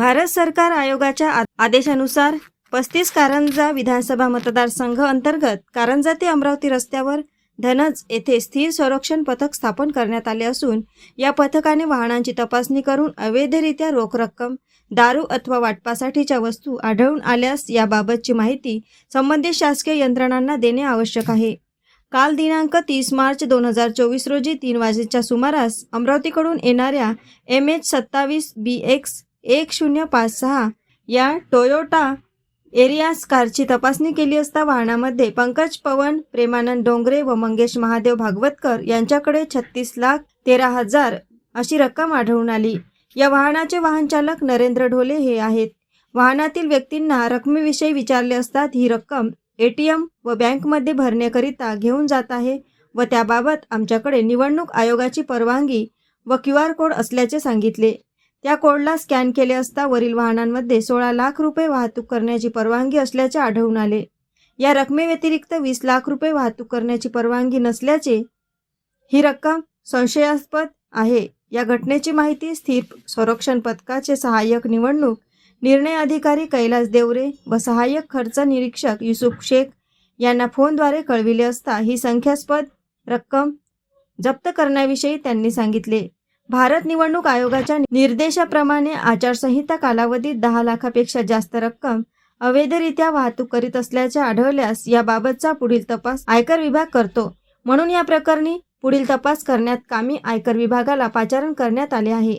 भारत सरकार आयोगाच्या आ- आदेशानुसार पस्तीस कारंजा विधानसभा मतदारसंघ अंतर्गत कारंजा ते अमरावती रस्त्यावर धनज येथे स्थिर संरक्षण पथक स्थापन करण्यात आले असून या पथकाने वाहनांची तपासणी करून अवैधरित्या रोख रक्कम दारू अथवा वाटपासाठीच्या वस्तू आढळून आल्यास याबाबतची माहिती संबंधित शासकीय यंत्रणांना देणे आवश्यक आहे. काल दिनांक तीस मार्च दोन हजार चोवीस रोजी तीन वाजेच्या सुमारास अमरावतीकडून येणाऱ्या एम एच सत्तावीस बी एक्स एक शून्य पाच सहा या टोयोटा एरियास कारची तपासणी केली असता वाहनामध्ये पंकज पवन प्रेमानंद डोंगरे व मंगेश महादेव भागवतकर यांच्याकडे छत्तीस लाख तेरा हजार अशी रक्कम आढळून आली. या वाहनाचे वाहनचालक नरेंद्र ढोले हे आहेत. वाहनातील व्यक्तींना रकमेविषयी विचारले असतात ही रक्कम ए टी एम व बँकमध्ये भरण्याकरिता घेऊन जात आहे व त्याबाबत आमच्याकडे निवडणूक आयोगाची परवानगी व क्यू आर कोड असल्याचे सांगितले. त्या कोडला स्कॅन केले असता वरील वाहनांमध्ये सोळा लाख रुपये वाहतूक करण्याची परवानगी असल्याचे आढळून आले. या रकमेव्यतिरिक्त वीस लाख रुपये वाहतूक करण्याची परवानगी नसल्याचे ही रक्कम संशयास्पद आहे. या घटनेची माहिती स्थिर संरक्षण पथकाचे सहाय्यक निवडणूक निर्णय अधिकारी कैलास देवरे व सहाय्यक खर्च निरीक्षक युसुफ शेख यांना फोनद्वारे कळविले असता ही संख्यास्पद रक्कम जप्त करण्याविषयी त्यांनी सांगितले. भारत निवडणूक आयोगाच्या निर्देशाप्रमाणे आचारसंहिता कालावधीत दहा लाखापेक्षा जास्त रक्कम अवैधरित्या वाहतूक करीत असल्याचे आढळल्यास याबाबतचा पुढील तपास आयकर विभाग करतो. म्हणून या प्रकरणी पुढील तपास करण्यात कामी आयकर विभागाला पाचारण करण्यात आले आहे.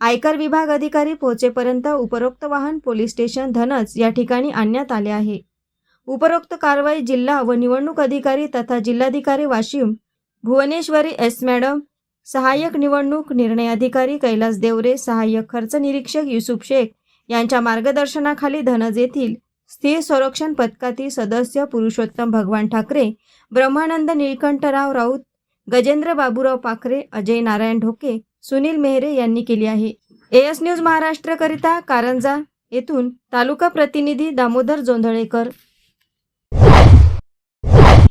आयकर विभाग अधिकारी पोहोचेपर्यंत उपरोक्त वाहन पोलीस स्टेशन धनच या ठिकाणी आणण्यात आले आहे. उपरोक्त कारवाई जिल्हा व निवडणूक अधिकारी तथा जिल्हाधिकारी वाशिम भुवनेश्वरी एस मॅडम सहाय्यक निवडणूक निर्णय अधिकारी कैलास देवरे सहाय्यक खर्च निरीक्षक युसुफ शेख यांच्या मार्गदर्शनाखाली धनज येथील स्थिर संरक्षण पथकातील सदस्य पुरुषोत्तम भगवान ठाकरे ब्रह्मानंद निळकंठराव राऊत गजेंद्र बाबूराव पाखरे अजय नारायण ढोके सुनील मेहरे यांनी केली आहे. एएस न्यूज महाराष्ट्रकरिता कारंजा येथून तालुका प्रतिनिधी दामोदर जोंधळेकर.